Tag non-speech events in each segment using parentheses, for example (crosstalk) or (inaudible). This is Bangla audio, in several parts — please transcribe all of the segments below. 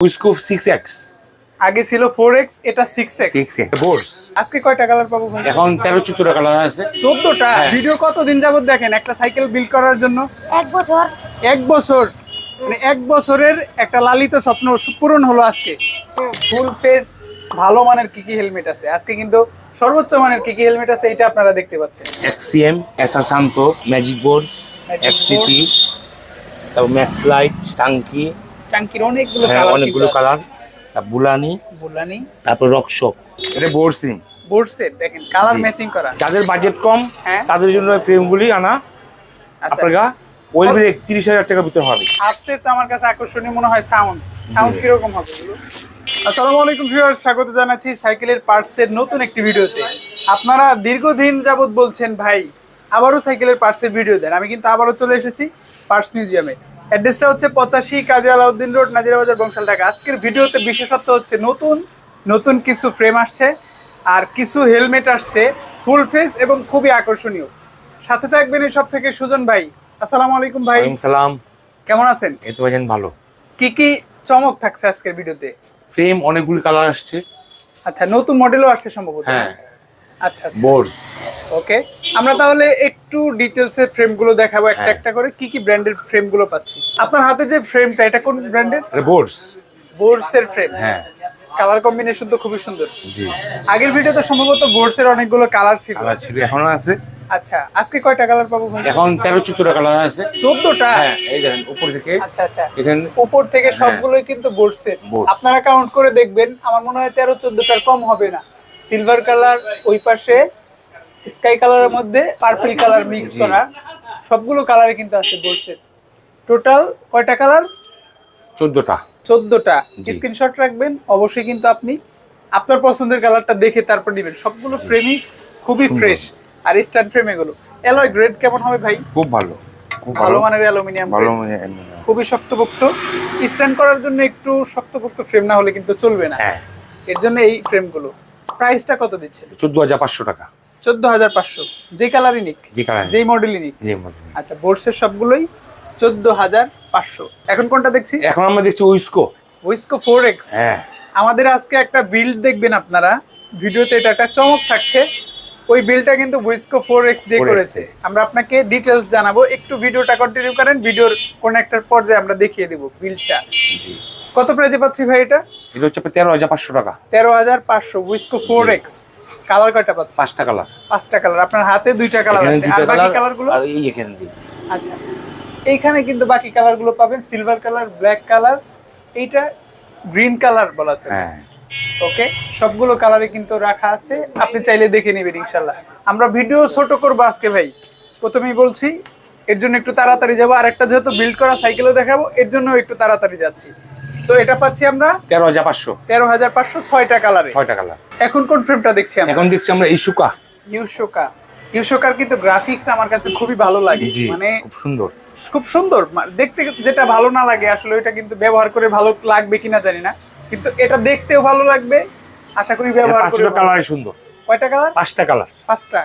উইস্কোপ সিক্স এক্স আগে ছিল ফোর এক্স এটা সিক্স এক্স সিক্স এক্স বোর্স আজকে কয়টা কালার পাবো ভাই? এখন তেরো চোদ্দটা কালার আছে। চোদ্দটা? হ্যাঁ। ভিডিও কতদিন যাবত দেখেন? একটা সাইকেল বিল্ড করার জন্য? এক বছর। এক বছর। মানে এক বছরের একটা লালিত স্বপ্ন পূরণ হলো আজকে। ফুল ফেস ভালো মানের কি কি হেলমেট আছে? আজকে কিন্তু সর্বোচ্চ মানের কি কি হেলমেট আছে এটা আপনারা দেখতে পাচ্ছেন। XCM SR Suntour magic boards XCT তারপর ম্যাক্স লাইট টাঙ্কি টাঙ্কির অনেকগুলো হ্যাঁ কালার অনেকগুলো কালার বুলানি বুলানি। তারপর রকশপ এটা বোর্ড সিম দেখেন কালার ম্যাচিং করা। যাদের বাজেট কম হ্যাঁ। তাদের জন্য ফ্রেমগুলি আনা। আচ্ছা। আপনার ওয়েল একত্রিশ হাজার টাকার ভিতরে হবে। আপসে তো আমার কাছে আকর্ষণীয় মনে হয় সাউন্ড সাউন্ড কীরকম হবে? আসসালামু আলাইকুম ভিউয়ার্স স্বাগত জানাচ্ছি সাইকেলের পার্টসের নতুন একটি ভিডিওতে। আপনারা দীর্ঘদিন যাবত বলছেন ভাই আবারও সাইকেলের পার্টসের ভিডিও দেন। আমি কিন্তু আবারও চলে এসেছি পার্টস মিউজিয়ামে অ্যাড্রেসটা হচ্ছে পঁচাশি কাজী আলাউদ্দিন রোড নাজিরাবাজার বংশাল ঢাকা। আজকের ভিডিওতে বিশেষত্ব হচ্ছে নতুন নতুন কিছু ফ্রেম আসছে আর কিছু হেলমেট আসছে ফুল ফেস এবং খুবই আকর্ষণীয়। সাথে থাকবেন এই সব থেকে সুজন ভাই। আসসালামু আলাইকুম ভাই। সালাম। কেমন আছেন? এই তো ভাইজান ভালো। কি কি চমক থাকছে আজকের ভিডিওতে? ফ্রেম অনেকগুলি কালার আসছে। আচ্ছা নতুন মডেলও আসছে সম্ভবত। হ্যাঁ। আচ্ছা আচ্ছা। বোর্ড ওকে আমরা তাহলে একটু ডিটেলসে ফ্রেমগুলো দেখাবো একটা হ্যাঁ। একটা করে। কি কি ব্র্যান্ডের ফ্রেমগুলো পাচ্ছি? আপনার হাতে যে ফ্রেমটা এটা কোন ব্র্যান্ডের বোর্ডস বোর্ডসের ফ্রেম হ্যাঁ। কালার কম্বিনেশন তো খুবই সুন্দর। জি। আগের ভিডিওতে সম্ভবত বোর্ডসের অনেকগুলো কালার ছিল। কালার ছিল এখনও আছে। আচ্ছা আজকে কয়টা কালার পাবো এখন তেরো চোদ্দটা কালার আছে। চোদ্দটা? হ্যাঁ এই দেখেন উপর থেকে। আচ্ছা আচ্ছা। এখানে উপর থেকে সবগুলোই কিন্তু বোর্ডসের আপনারা কাউন্ট করে দেখবেন আমার মনে হয় তেরো চোদ্দটার কম হবে না। সিলভার কালার ওই পাশে স্কাই কালারের মধ্যে পার্পল কালার মিক্স করা। সবগুলো কালারে কিন্তু আছে বোর্ডসের টোটাল কয়টা কালার চোদ্দটা। চোদ্দটা। স্ক্রিনশট রাখবেন অবশ্যই কিন্তু আপনি আপনার পছন্দের কালারটা দেখে তারপর নেবেন। সবগুলো ফ্রেমই খুবই ফ্রেশ আর স্ট্যান্ড ফ্রেম এগুলো। অ্যালয় গ্রেড কেমন হবে ভাই? খুব ভালো। খুব ভালো। মানের অ্যালুমিনিয়াম ভালো খুবই শক্তপোক্ত। স্ট্যান্ড করার জন্য একটু শক্তপোক্ত ফ্রেম না হলে কিন্তু চলবে না। হ্যাঁ। এর জন্য এই ফ্রেমগুলো প্রাইসটা কত দিচ্ছে? চোদ্দ হাজার পাঁচশো টাকা। চোদ্দ হাজার পাঁচশো। যে কালারই নিক যেই মডেলই নিক। আচ্ছা বোর্ডসের সবগুলোই চোদ্দ হাজার পাঁচশো। এখন কোনটা দেখছি? এখন আমরা দেখছি উইস্কো। উইস্কো ফোর এক্স। হ্যাঁ। আমাদের আজকে একটা বিল্ড দেখবেন আপনারা। ভিডিওতে এটা একটা চমক থাকছে। ওই বিলটা কিন্তু উইস্কো ফোর এক্স দিয়ে করেছে। আমরা আপনাকে ডিটেলস জানাব। একটু ভিডিওটা কন্টিনিউ করেন। ভিডিওর কোন একটা পর্যায়ে আমরা দেখিয়ে দেবো বিলটা জি। কত প্রাইজে পাচ্ছি ভাই এটা? এটা হচ্ছে তেরো হাজার পাঁচশো টাকা। তেরো হাজার পাঁচশো উইস্কো ফোর এক্স কালার কয়টা পাচ্ছি পাঁচটা কালার পাঁচটা কালার আপনার হাতে দুইটা কালার আছে। আর বাকি কালার কালার আর এই এখানে। আচ্ছা। এইখানে কিন্তু বাকি কালারগুলো পাবেন। সিলভার কালার ব্ল্যাক কালার এইটা গ্রিন কালার বলা আছে হ্যাঁ। ওকে সবগুলো কালারে কিন্তু রাখা আছে। আপনি চাইলে দেখে নেবেন ইনশাল্লাহ। আমরা ভিডিও ছোট করব আজকে ভাই। প্রথমেই বলছি এর জন্য একটু তাড়াতাড়ি যাব। আর একটা যেহেতু বিল্ড করা সাইকেলও দেখাবো এর জন্য একটু তাড়াতাড়ি যাচ্ছি। তো এটা পাচ্ছি আমরা তেরো হাজার পাঁচশো। তেরো হাজার পাঁচশো ছয়টা কালারে ছয়টা কালার এখন কোন ফ্রেমটা দেখছি আমরা? এখন দেখছি আমরা ইস্যুকা ইউশোকা ইউশোকার কিন্তু গ্রাফিক্স আমার কাছে খুবই ভালো লাগে। মানে খুব সুন্দর। খুব সুন্দর। দেখতে যেটা ভালো না লাগে আসলে ওইটা কিন্তু ব্যবহার করে ভালো লাগবে কিনা জানি না। কিন্তু এটা দেখতেও ভালো লাগবে। আশা করি ব্যবহার করে কালারই সুন্দর। কয়টা কালার পাঁচটা কালার পাঁচটা।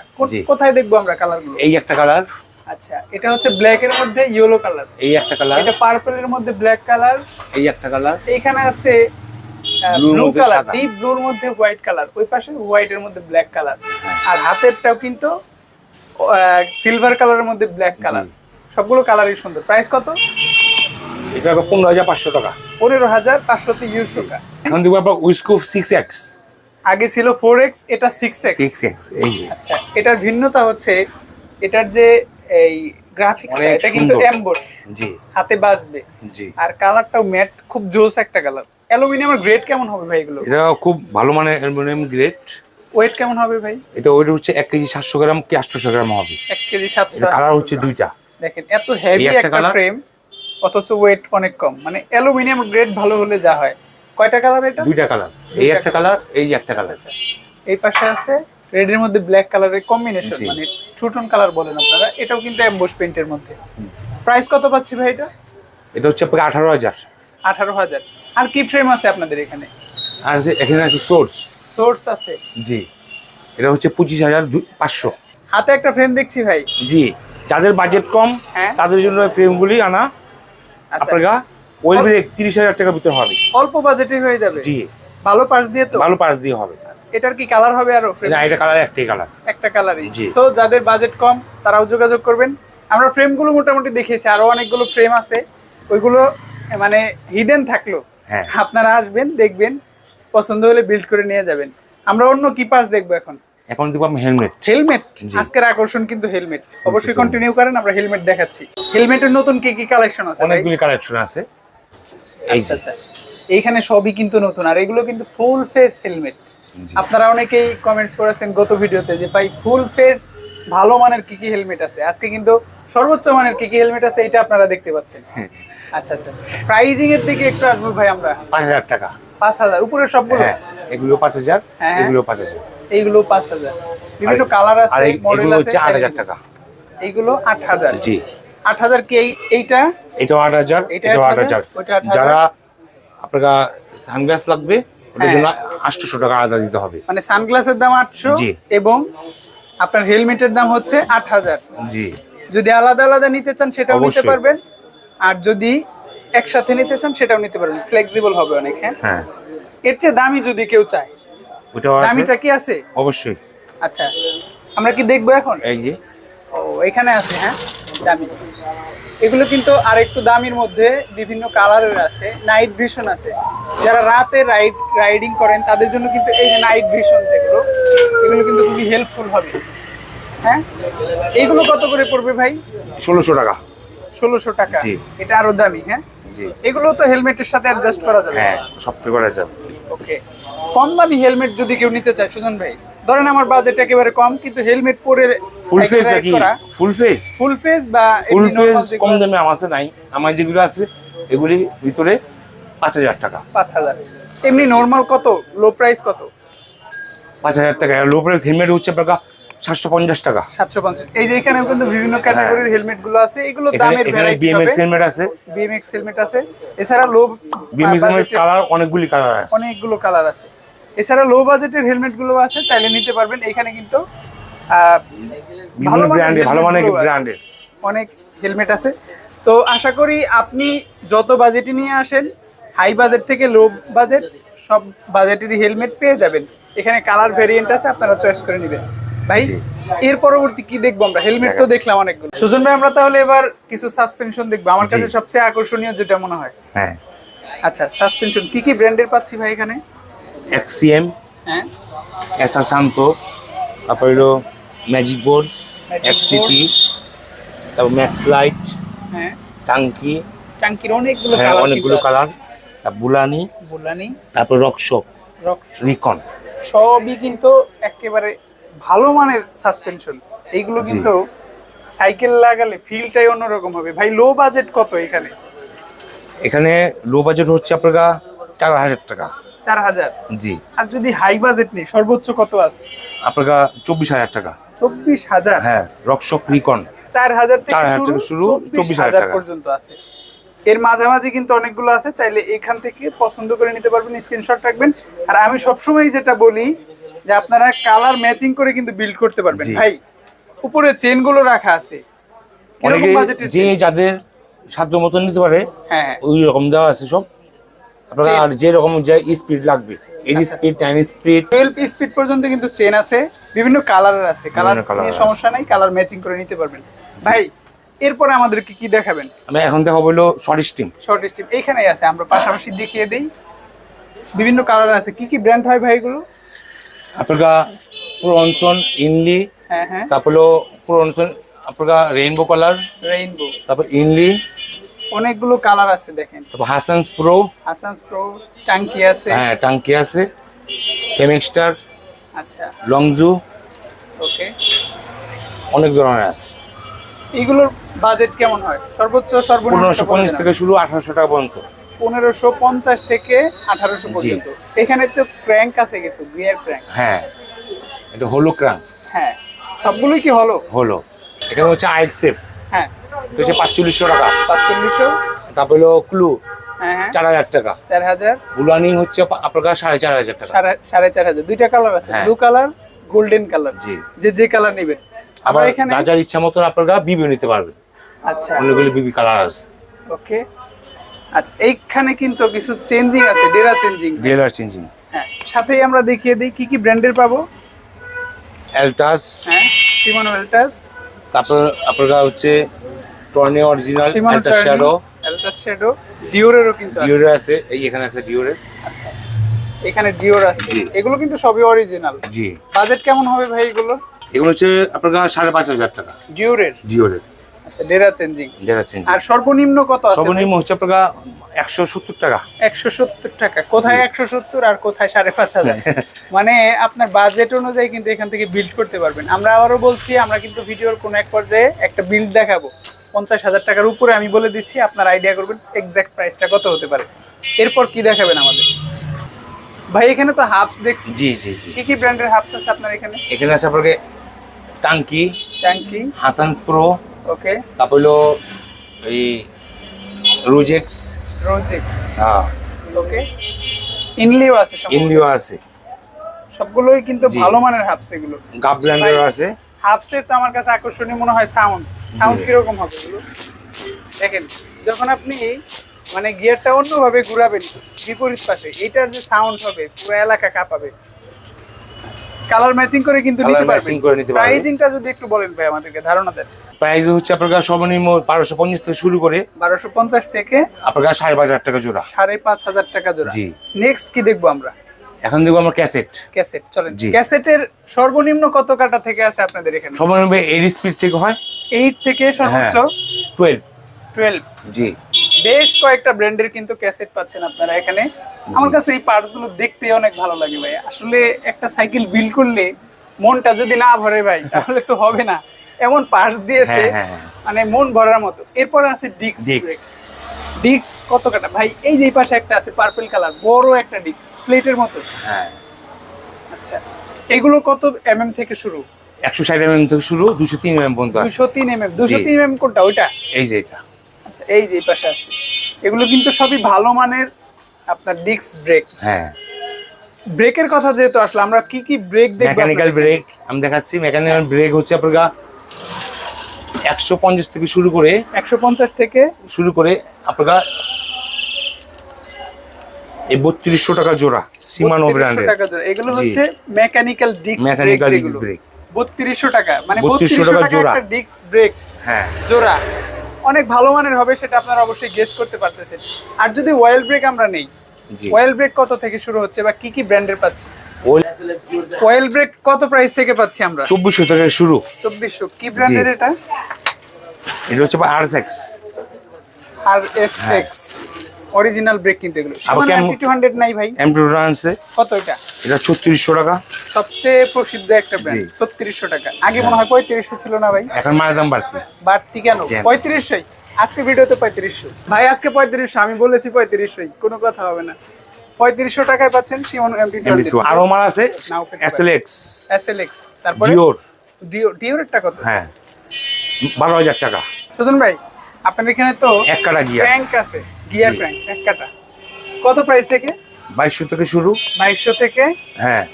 কোথায় দেখব আমরা কালারগুলো এই একটা কালার আচ্ছা এটা হচ্ছে ব্ল্যাক এর মধ্যে ইয়েলো কালার এই একটা কালার এটা পার্পল এর মধ্যে ব্ল্যাক কালার এই একটা কালার এইখানে আছে ব্লু কালার। ডিপ ব্লুর মধ্যে হোয়াইট কালার ওই পাশে হোয়াইট এর মধ্যে ব্ল্যাক কালার। আর হাতেরটাও কিন্তু সিলভার কালারের মধ্যে ব্ল্যাক কালার সবগুলো কালারই সুন্দর। প্রাইস কত? এটা পনেরো হাজার পাঁচশো টাকা। পনেরো হাজার পাঁচশোতে ইউজ টাকা এখন দেখব আপনার উইস্কো সিক্স এক্স আগে ছিল ফোর এক্স এটা সিক্স এক্স সিক্স এক্স এই আচ্ছা এটার ভিন্নতা হচ্ছে এটার যে এই গ্রাফিক্স এটা কিন্তু। এমবোস জি। হাতে বাজবে। জি। আর কালারটাও ম্যাট খুব জোস একটা কালার অ্যালুমিনিয়ামের গ্রেড কেমন হবে ভাই এগুলো? এটা খুব ভালো মানের অ্যালুমিনিয়াম গ্রেড ওয়েট কেমন হবে ভাই? এটা ওইটা হচ্ছে এক কেজি সাতশো গ্রাম কি আটশোশো গ্রাম হবে। এক কেজি সাতশো কালার হচ্ছে দুইটা। দেখেন এত হেভি একটা ফ্রেম অথচ ওয়েট অনেক কম। মানে অ্যালুমিনিয়াম গ্রেড ভালো হলে যা হয়। কয়টা কালার এটা? দুইটা কালার এই একটা কালার এই একটা কালার এই পাশে আছে রেড এর মধ্যে ব্ল্যাক কালারের কম্বিনেশন। মানে টুটন কালার বলেন আপনারা এটাও কিন্তু এমবোস পেইন্টের মধ্যে। প্রাইস কত পাচ্ছি ভাই এটা? এটা হচ্ছে আপনাকে আঠারো হাজার। আঠারো হাজার। আর কি ফ্রেম আছে আপনাদের এখানে? আর আছে- এখানে আছে সোর্স সোর্স আছে। জি। এটা হচ্ছে পঁচিশ হাজার পাঁচশো। হাতে একটা ফ্রেম দেখছি ভাই। জি। যাদের বাজেট কম হ্যাঁ। তাদের জন্য এই ফ্রেমগুলি আনা। আচ্ছা। আপনার ওয়েল ব্রেক তিরিশ হাজার টাকার ভিতরে হবে। অল্প বাজেটে হয়ে যাবে। জি। ভালো পার্স দিয়ে তো? ভালো পার্স দিয়ে হবে। এটার কি কালার হবে আরও? না এটা কালার একটাই কালার একটা কালারই। সো যাদের বাজেট কম তারাও যোগাযোগ করবেন। আমরা ফ্রেমগুলো মোটামুটি দেখেছি আরও অনেকগুলো ফ্রেম আছে। ওইগুলো মানে হিডেন থাকল। হ্যাঁ। আপনারা আসবেন দেখবেন পছন্দ হলে বিল্ড করে নিয়ে যাবেন। আমরা অন্য কি পার্স দেখব এখন? এখন দেখব আমি হেলমেট হেলমেট। আজকের আকর্ষণ কিন্তু হেলমেট অবশ্যই কন্টিনিউ করেন আমরা হেলমেট দেখাচ্ছি। হেলমেটের নতুন কি কি কালেকশন আছে? অনেকগুলি কালেকশন আছে। আচ্ছা আচ্ছা। এইখানে সবই কিন্তু নতুন আর এগুলো কিন্তু ফুল ফেস হেলমেট। আপনারা অনেকেই কমেন্টস করেছেন গত ভিডিওতে যে ভাই ফুল ফেস ভালো মানের কি কি হেলমেট আছে? আজকে কিন্তু সর্বোচ্চ মানের কি কি হেলমেট আছে এটা আপনারা দেখতে পাচ্ছেন। হ্যাঁ। (laughs) আচ্ছা আচ্ছা। প্রাইজিং এর দিকে একটু আসব ভাই আমরা। পাঁচ হাজার টাকা। পাঁচ হাজার। উপরে সবগুলো? হ্যাঁ এগুলো পাঁচ হাজার হ্যাঁ। এগুলো পাঁচ হাজার। এইগুলো পাঁচ হাজার। বিভিন্ন কালার আছে মডেল আছে হচ্ছে আট হাজার টাকা। এইগুলো আট হাজার। জি। আট হাজার কি এই- এইটা? এটাও আট হাজার এটা এটাও আট 8,000, হাজার 8,000 যারা আপনার সানগ্লাস লাগবে ওটার হ্যাঁ। জন্য আটশোশো টাকা আলাদা দিতে হবে। মানে সানগ্লাসের দাম আটশো। এবং আপনার হেলমেটের দাম হচ্ছে আট হাজার। জি। যদি আলাদা আলাদা নিতে চান সেটাও নিতে পারবেন। আর যদি একসাথে নিতে চান সেটাও নিতে পারবেন। ফ্লেক্সিবল হবে অনেক। হ্যাঁ। হ্যাঁ এর চেয়ে দামি যদি কেউ চায় ওটাও দামিটা কি আছে? অবশ্যই। আচ্ছা আমরা কি দেখব এখন? এই যে। ও এখানে আছে হ্যাঁ? দামি। এগুলো কিন্তু আর একটু দামির মধ্যে বিভিন্ন কালারের আছে নাইট ভিশন আছে। যারা রাতে রাইড রাইডিং করেন তাদের জন্য কিন্তু এই যে নাইট ভিশন যেগুলো এগুলো কিন্তু খুবই হেল্পফুল হবে। হ্যাঁ? এইগুলো কত করে পড়বে ভাই? ষোলোশো টাকা। ষোলোশো টাকা। এটা আরও দামি হ্যাঁ? এগুলো তো হেলমেটের সাথে অ্যাডজাস্ট করা যাবে। হ্যাঁ সব করা যাবে ওকে কম দামি হেলমেট যদি কেউ নিতে চায় সুজন ভাই? ধরেন আমার বাজেট একেবারে কম কিন্তু হেলমেট পরে ফুল ফেস নাকি? ফুল ফেস ফুল ফেস বা ফুল ফেস কম দামে আমার কাছে নাই। আমার যেগুলো আছে এগুলি ভিতরে পাঁচ হাজার টাকা। পাঁচ হাজার। এমনি নর্মাল কত? লো প্রাইস কত? পাঁচ হাজার টাকা। লো প্রাইস হেলমেট হচ্ছে আপনার সাতশো পঞ্চাশ টাকা। সাতশো পঞ্চাশ। এই যে এখানেও কিন্তু বিভিন্ন ক্যাটাগরির হেলমেটগুলো আছে এগুলো। এখানে দামের এখানে বিএমএক্স হেলমেট আছে। বিএমএক্স হেলমেট আছে। এছাড়া লো বিএমএক্স কালার অনেকগুলি কালার আছে। অনেকগুলো কালার আছে। এছাড়া লো বাজেটের হেলমেটগুলো আছে চাইলে নিতে পারবেন। এখানে কিন্তু ব্র্যান্ডের ভালো মানের ব্র্যান্ডের অনেক হেলমেট আছে। তো আশা করি আপনি যত বাজেটে নিয়ে আসেন হাই বাজেট থেকে লো বাজেট সব বাজেটেরই হেলমেট পেয়ে যাবেন। এখানে কালার ভেরিয়েন্ট আছে আপনারা চয়েস করে নেবেন। ভাই এর পরবর্তী কি দেখব আমরা? হেলমেট তো দেখলাম অনেকগুলো। সুজন ভাই আমরা তাহলে এবার কিছু সাসপেনশন দেখব। আমার কাছে সবচেয়ে আকর্ষণীয় যেটা মনে হয়। হ্যাঁ। আচ্ছা সাসপেনশন কি কি ব্র্যান্ডের পাচ্ছি ভাই এখানে? এক্সিএম হ্যাঁ। এসআর শান্ত তারপর হলো ম্যাজিক বোর্ড এক্সিটি তারপর ম্যাক্স লাইট হ্যাঁ। টাঙ্কি টাঙ্কির অনেকগুলো হ্যাঁ অনেকগুলো কালার তারপর বুলানি বুলানি তারপর রকশপ রক রিকন সবই কিন্তু একেবারে ভালো মানের সাসপেনশন এইগুলো কিন্তু সাইকেল লাগালে ফিলটাই অন্যরকম হবে। ভাই লো বাজেট কত এখানে? এখানে লো বাজেট হচ্ছে আপনার চার হাজার টাকা। চার হাজার জি। আর যদি হাই বাজেট নেই সর্বোচ্চ কত আছে? আপনার চব্বিশ হাজার টাকা। চব্বিশ হাজার? হ্যাঁ রকশপ রিকন চার হাজার থেকে শুরু চব্বিশ হাজার পর্যন্ত আছে। এর মাঝামাঝি কিন্তু অনেকগুলো আছে চাইলে এখান থেকে পছন্দ করে নিতে পারবেন স্ক্রিনশট রাখবেন। আর আমি সবসময় যেটা বলি যে আপনারা কালার ম্যাচিং করে কিন্তু বিল্ড করতে পারবেন। ভাই উপরে চেনগুলো রাখা আছে। যে যাদের সাধ্য মতো নিতে পারে হ্যাঁ হ্যাঁ। ওই রকম দেওয়া আছে সব। আপনার আর যে রকম যে স্পিড লাগবে eight speed nine speed twelve speed পর্যন্ত কিন্তু চেন আছে বিভিন্ন কালারের আছে। কালার নিয়ে সমস্যা নাই কালার ম্যাচিং করে নিতে পারবেন। ভাই এরপরে আমাদেরকে কি দেখাবেন? আমি এখন দেখা হলো শর্ট স্টিম শর্ট স্টিপ এইখানেই আছে আমরা পাশাপাশি দেখিয়ে দেই। বিভিন্ন কালার আছে। কি কি ব্র্যান্ড হয় ভাই এগুলো? আপনার প্রনসন ইনলি হ্যাঁ হ্যাঁ। তারপর হলো প্রনসন আপনার রেইনবো কালার রেইনবো তারপর ইনলি অনেকগুলো কালার আছে দেখেন। তারপর হাসানস প্রো হাসানস প্রো টাঙ্কি আছে। হ্যাঁ টাঙ্কি আছে। কেমিক্সটার আচ্ছা। লংজু ওকে অনেক ধরনের আছে। এইগুলোর বাজেট কেমন হয়? সর্বোচ্চ সর্বনিম্ন পনেরোশো পঞ্চাশ থেকে শুরু আঠারোশো টাকা পর্যন্ত। পনেরোশো পঞ্চাশ থেকে আঠারোশো পর্যন্ত। এখানে তো ক্র্যাঙ্ক আছে কিছু গিয়ার ক্র্যাঙ্ক হ্যাঁ। এটা হলো ক্র্যাঙ্ক হ্যাঁ। সবগুলোই কি হলো? হলো। এখানে হচ্ছে আইক্সেপ হ্যাঁ। হচ্ছে পাঁচচল্লিশশো টাকা। পাঁচচল্লিশশো? তারপর হলো ক্লু হ্যাঁ হ্যাঁ। চার হাজার টাকা। চার হাজার। বুলানি হচ্ছে আপনার সাড়ে চার হাজার টাকা। সাড়ে চার হাজার। দুইটা কালার আছে হ্যাঁ। Blue colour golden colour. জি। যে যে কালার নেবেন। আবার এখানে রাজার ইচ্ছা মতন আপনারা বিবি নিতে পারবেন আচ্ছা। অনেকগুলি বিবি কালার আছে। ওকে। আচ্ছা এইখানে কিন্তু কিছু চেঞ্জিং আছে ডেরা চেঞ্জিং। DLR changing. হ্যাঁ সাথেই আমরা দেখিয়ে দিই কি কি ব্র্যান্ডের পাবো? অ্যালটাস হ্যাঁ সিমন ওয়েলটাস তারপর আপনার হচ্ছে টর্নে অরিজিনাল সিমন শ্যাডো এলটাস শ্যাডো ডিওরেরও কিন্তু আছে। ডিওরে আছে এই এখানে আছে ডিওরে আচ্ছা। এখানে ডিওর আছে। এগুলো কিন্তু সবই অরিজিনাল জি। বাজেট কেমন হবে ভাই এগুলো এগুলো হচ্ছে আপনার সাড়ে পাঁচ হাজার টাকা। ডিওরের ডিওরে আচ্ছা ডেরা চেঞ্জিং যেটা চেঞ্জ আর সর্বনিম্ন কত আছে সর্বনিম্ন হচ্ছে আপনার একশো সত্তর টাকা। একশো সত্তর টাকা। কোথায় একশো সত্তর আর কোথায় সাড়ে পাঁচ হাজার? (laughs) মানে আপনার বাজেট অনুযায়ী কিন্তু এখান থেকে বিল্ড করতে পারবেন। আমরা আবারও বলছি আমরা কিন্তু ভিডিওর কোনো এক পর্যায়ে একটা বিল্ড দেখাবো। পঞ্চাশ হাজার টাকার উপরে আমি বলে দিচ্ছি আপনার আইডিয়া করবেন এক্সাক্ট প্রাইসটা কত হতে পারে। এরপর কি দেখাবেন আমাদের? ভাই এখানে তো হাফস দেখছি। জি জি জি। কি কি ব্র্যান্ডের হাফস আছে আপনার এখানে? এখানে আছে আপনাকে টাঙ্কি ট্যাঙ্কি হাসান প্রো ওকে তারপর হলো এই রুজেক্স রোজেক্স হ্যাঁ। ওকে ইনলিও আছে সব ইন্ডিও আছে। সবগুলোই কিন্তু ভালো মানের হাফস এগুলো। গাবল্যান্ডের আছে। হাফসে তো আমার কাছে আকর্ষণীয় মনে হয় সাউন্ড সাউন্ড কীরকম হবে দেখেন যখন আপনি মানে গিয়ারটা অন্যভাবে ঘুরাবেন বিপরীত পাশে এটার যে সাউন্ড হবে পুরো এলাকা কাঁপাবে। কালার ম্যাচিং করে কিন্তু নিতে পারবেন। করে নিতে পারবেন। যদি একটু বলেন ভাই আমাদেরকে ধারণা দেন। প্রাইস হচ্ছে আপনার সর্বনিম্ন বারোশো পঞ্চাশ থেকে শুরু করে বারোশো পঞ্চাশ থেকে আপনার সাড়ে পাঁচ হাজার টাকা জোড়া। সাড়ে পাঁচ হাজার টাকা জোড়া। জি। নেক্সট কি দেখব আমরা? এখন দেখব আমরা ক্যাসেট। ক্যাসেট চলেন। জি। ক্যাসেটের সর্বনিম্ন কত কাটা থেকে আছে আপনাদের এখানে? সর্বনিম্ন এইট স্পিড থেকে হয়। এইট থেকে সর্বোচ্চ? টুয়েলভ টুয়েলভ জি। বেশ কয়েকটা ব্র্যান্ডের কিন্তু ক্যাসেট পাচ্ছেন আপনারা এখানে। আমার কাছে এই পার্টসগুলো দেখতে অনেক ভালো লাগে ভাই। আসলে একটা সাইকেল বিল করলে মনটা যদি না ভরে ভাই (laughs) তাহলে তো হবে না। এমন পার্টস দিয়েছে হ্যাঁ, হ্যাঁ, হ্যাঁ। মানে মন ভরার মতো। এরপর আছে ডিক্স ডিক্স ডিক্স কত কাটা ভাই এই যে পাশে একটা আছে পার্পল কালার বড় একটা ডিক্স প্লেটের মতো। হ্যাঁ। আচ্ছা এগুলো কত এমএম থেকে শুরু? একশো ষাট এমএম থেকে শুরু দুশো তিন এমএম পর্যন্ত আছে। দুশো তিন এমএম দুশো তিন এমএম কোনটা? ওইটা? এই যে এটা। আচ্ছা এই যে পাশে আছে। এগুলো কিন্তু সবই ভালো মানের আপনার ডিক্স ব্রেক। হ্যাঁ। ব্রেকের কথা যেহেতু আসলে আমরা কি কি ব্রেক দেখব মেকানিক্যাল ব্রেক আমি দেখাচ্ছি। মেকানিক্যাল ব্রেক হচ্ছে আপনার একশো পঞ্চাশ থেকে শুরু করে 150 থেকে শুরু করে আপনার এই বত্রিশশো টাকা জোড়া সীমানো ব্র্যান্ডের টাকা জোড়া। এগুলো হচ্ছে মেকানিক্যাল ডিক্স মেকানিক্যাল ডিস্ক ব্রেক 3200 টাকা। মানে 3200 3200 টাকা টাকা জোড়া। একটা ব্রেক হ্যাঁ। জোড়া। অনেক ভালো মানের হবে সেটা আপনারা অবশ্যই গেস করতে পারতেছেন। আর যদি অয়েল ব্রেক আমরা নেই জি। অয়েল ব্রেক কত থেকে শুরু হচ্ছে বা কি কি ব্র্যান্ডের পাচ্ছি অয়েল ব্রেক কত প্রাইস থেকে পাচ্ছি আমরা? চব্বিশশো থেকে শুরু। 2400 কি ব্র্যান্ডের এটা? এটা হচ্ছে অরিজিনাল ব্রেক কিন্তু এগুলো। আবার নাই ভাই। কত এটা? এটা ছত্রিশশো টাকা। সবচেয়ে প্রসিদ্ধ একটা ব্র্যান্ড জি। ছত্রিশশো টাকা। আগে মনে হয় পঁয়ত্রিশশো ছিল না ভাই? এখন মায়ের দাম বাড়তি। বাড়তি কেন? জি। পঁয়ত্রিশশোই? আজকে ভিডিওতে পঁয়ত্রিশশো। ভাই আজকে পঁয়ত্রিশশো। আমি বলেছি পঁয়ত্রিশশোই। কোনো কথা হবে না। পঁয়ত্রিশশো টাকায় পাচ্ছেন সিমন আর ওমার আছে? তারপরে? ডিওর ডিওরেরটা কত? হ্যাঁ। বারো হাজার টাকা। সুজন ভাই আপনার এখানে তো এক কাটা গিয়ার ক্র্যাঙ্ক আছে। গিয়ার। ক্র্যাঙ্ক এক কাটা। কত প্রাইস থেকে? বাইশশো থেকে শুরু। বাইশশো থেকে? হ্যাঁ।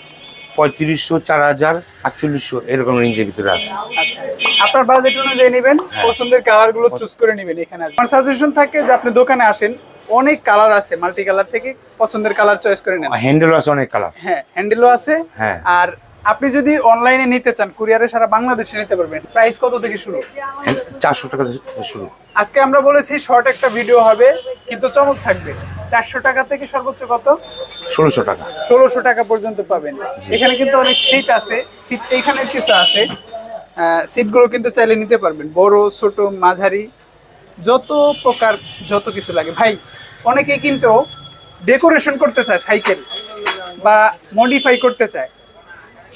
পঁয়ত্রিশশো চার হাজার আটচল্লিশশো এরকম রেঞ্জের ভিতরে আছে। আচ্ছা। আপনার বাজেট অনুযায়ী নেবেন। হ্যাঁ। পছন্দের কালারগুলো চুজ করে নেবেন এখানে। আমার সাজেশন থাকে যে আপনি দোকানে আসেন অনেক কালার আছে মাল্টি কালার থেকে পছন্দের কালার চয়েস করে নেন। হ্যান্ডেলও আছে অনেক কালার হ্যাঁ হ্যান্ডেলও আছে। হ্যাঁ। আর আপনি যদি অনলাইনে নিতে চান কুরিয়ারে সারা বাংলাদেশে নিতে পারবেন। প্রাইস কত থেকে শুরু? চারশো টাকা থেকে শুরু। আজকে আমরা বলেছি শর্ট একটা ভিডিও হবে কিন্তু চমক থাকবে। চারশো টাকা থেকে সর্বোচ্চ কত? ষোলোশো টাকা। ষোলোশো টাকা পর্যন্ত পাবেন। এখানে কিন্তু অনেক সিট আছে। সিট এইখানে কিছু আছে। সিটগুলো কিন্তু চাইলে নিতে পারবেন। বড় ছোট মাঝারি। যত প্রকার যত কিছু লাগে। ভাই অনেকেই কিন্তু ডেকোরেশন করতে চায় সাইকেল বা মডিফাই করতে চায়।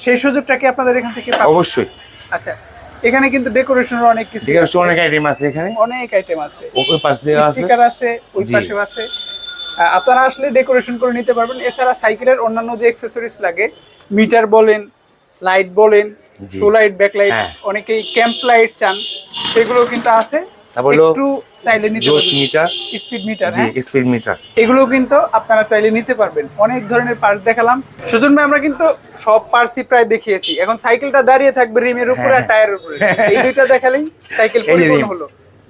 সেই সুযোগটা কি আপনাদের এখান থেকে অবশ্যই। আচ্ছা এখানে কিন্তু ডেকোরেশনের অনেক কিছু আছে। অনেক আইটেম আছে এখানে। অনেক আইটেম আছে। ওই পাশ দিয়ে আছে। স্টিকার আছে ওই জি। পাশেও আছে। আপনারা আসলে ডেকোরেশন করে নিতে পারবেন। এছাড়া সাইকেলের অন্যান্য যে অ্যাক্সেসরিজ লাগে মিটার বলেন লাইট বলেন। শো লাইট ব্যাকলাইট হ্যাঁ। অনেকেই ক্যাম্প লাইট চান সেগুলো কিন্তু আছে। তারপর হলো একটু চাইলে নিতে জোস মিটার। স্পিড মিটার জি হ্যাঁ? Speed meter. এগুলো কিন্তু আপনারা চাইলে নিতে পারবেন। অনেক ধরনের পার্টস দেখালাম। সুজন ভাই আমরা কিন্তু সব পার্টসই প্রায় দেখিয়েছি। এখন সাইকেলটা দাঁড়িয়ে থাকবে রিমের উপরে আর হ্যাঁ। টায়ারের উপরে। এই দুইটা দেখালেই সাইকেল পরিপূর্ণ হলো।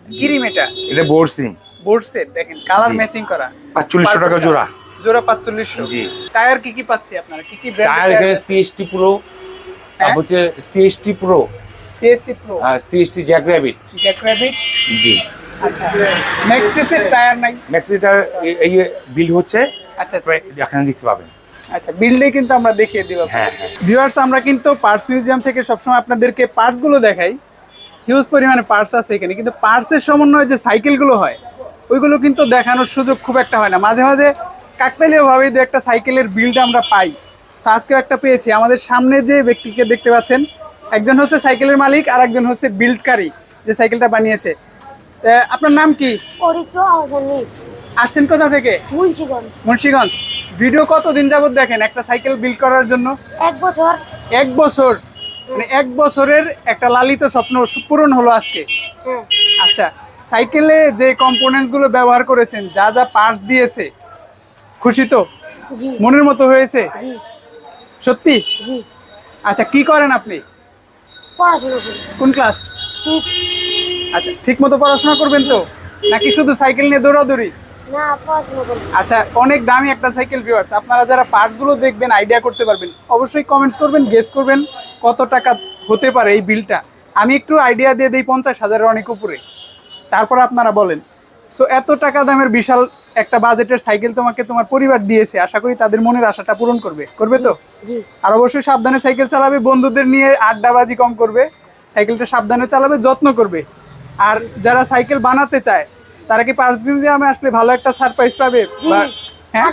কি রিম এটা? এটা বোর্ড সিম বোর্ড সেট দেখেন কালার ম্যাচিং করা। পাঁচচল্লিশশো টাকা জোড়া। জোড়া পাঁচচল্লিশশো। জি। টায়ার কি কি পাচ্ছি আপনারা? কি কি টায়ার সিএসটি প্রো হ্যাঁ? তারপর হচ্ছে সিএসটি প্রো সিএসসি প্রো আর CST jack rabbit jack rabbit জি। আচ্ছা। ম্যাক্সিসের টায়ার নাই? ম্যাক্সিটার এই বিল হচ্ছে আচ্ছা আচ্ছা। এখানে দেখতে পাবেন। আচ্ছা বিল্ডে কিন্তু আমরা দেখিয়ে দিব। হ্যাঁ হ্যাঁ ভিউয়ার্স আমরা কিন্তু পার্টস মিউজিয়াম থেকে সবসময় আপনাদেরকে পার্টসগুলো দেখাই। হিউজ পরিমাণে পার্টস আছে এখানে কিন্তু পার্টসের সমন্বয়ে যে সাইকেলগুলো হয় ওইগুলো কিন্তু দেখানোর সুযোগ খুব একটা হয় না। মাঝে মাঝে কাকতালীয় ভাবে দু একটা সাইকেলের বিল্ড আমরা পাই। আজকেও একটা পেয়েছি। আমাদের সামনে যে ব্যক্তিকে দেখতে পাচ্ছেন একজন হচ্ছে সাইকেলের মালিক আর একজন হচ্ছে বিল্ডকারী যে সাইকেলটা বানিয়েছে। আপনার নাম কি? আসছেন কোথা থেকে? মুন্সিগঞ্জ। মুন্সিগঞ্জ। ভিডিও কতদিন যাবত দেখেন একটা সাইকেল বিল্ড করার জন্য? এক বছর। এক বছর। মানে এক বছরের একটা লালিত স্বপ্ন পূরণ হলো আজকে। আচ্ছা সাইকেলে যে কম্পোনেন্টসগুলো ব্যবহার করেছেন যা যা পার্টস দিয়েছে খুশি তো? মনের মতো হয়েছে? সত্যি? আচ্ছা কি করেন আপনি? পড়াশোনা করি। কোন ক্লাস? আচ্ছা ঠিক মতো পড়াশোনা করবেন তো? নাকি শুধু সাইকেল নিয়ে দৌড়াদৌড়ি? আচ্ছা অনেক দামি একটা সাইকেল ভিউয়ার্স আপনারা যারা পার্টসগুলো দেখবেন আইডিয়া করতে পারবেন অবশ্যই কমেন্টস করবেন গেস করবেন কত টাকা হতে পারে এই বিলটা আমি একটু আইডিয়া দিয়ে দিই পঞ্চাশ হাজারের অনেক উপরে। তারপর আপনারা বলেন সো এত টাকা দামের বিশাল একটা বাজেটের সাইকেল তোমাকে তোমার পরিবার দিয়েছে আশা করি তাদের মনের আশাটা পূরণ করবে। করবে তো? আর অবশ্যই সাবধানে সাইকেল চালাবে বন্ধুদের নিয়ে আড্ডাবাজি কম করবে সাইকেলটা সাবধানে চালাবে যত্ন করবে। আর যারা সাইকেল বানাতে চায় তারা কি পাঁচ দিন যে আমি আসলে ভালো একটা সারপ্রাইজ পাবে? হ্যাঁ?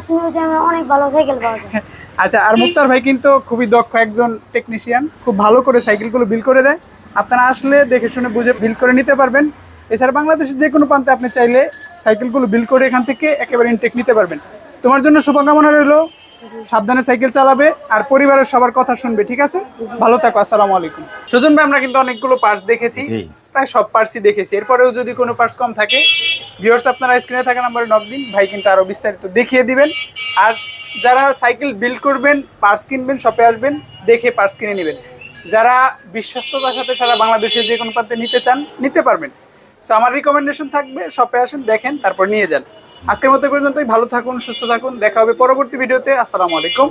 অনেক ভালো সাইকেল পাওয়া যায়। (laughs) আচ্ছা আর মুক্তার ভাই কিন্তু খুবই দক্ষ একজন টেকনিশিয়ান খুব ভালো করে সাইকেলগুলো বিল করে দেয়। আপনারা আসলে দেখে শুনে বুঝে বিল করে নিতে পারবেন। এছাড়া বাংলাদেশের যে কোনো প্রান্তে আপনি চাইলে সাইকেলগুলো বিল করে এখান থেকে একেবারে ইনটেক নিতে পারবেন। তোমার জন্য শুভকামনা রইল। সাবধানে সাইকেল চালাবে আর পরিবারের সবার কথা শুনবে ঠিক আছে? ভালো থাকো আসসালামু আলাইকুম। সুজন ভাই আমরা কিন্তু অনেকগুলো পার্টস দেখেছি। প্রায় সব পার্টসই দেখেছি। এরপরেও যদি কোনো পার্টস কম থাকে ভিউয়ার্স আপনারা স্ক্রিনে থাকা নাম্বারে নক দিন ভাই কিন্তু আরও বিস্তারিত দেখিয়ে দিবেন। আর যারা সাইকেল বিল্ড করবেন পার্টস কিনবেন শপে আসবেন দেখে পার্টস কিনে নেবেন। যারা বিশ্বস্ততার সাথে সারা বাংলাদেশে যে কোনো প্রান্তে নিতে চান নিতে পারবেন। সো আমার রিকমেন্ডেশন থাকবে শপে আসেন, দেখেন, তারপর নিয়ে যান। আজকের মতো পর্যন্তই, ভালো থাকুন, সুস্থ থাকুন, দেখা হবে পরবর্তী ভিডিওতে আসসালামু আলাইকুম।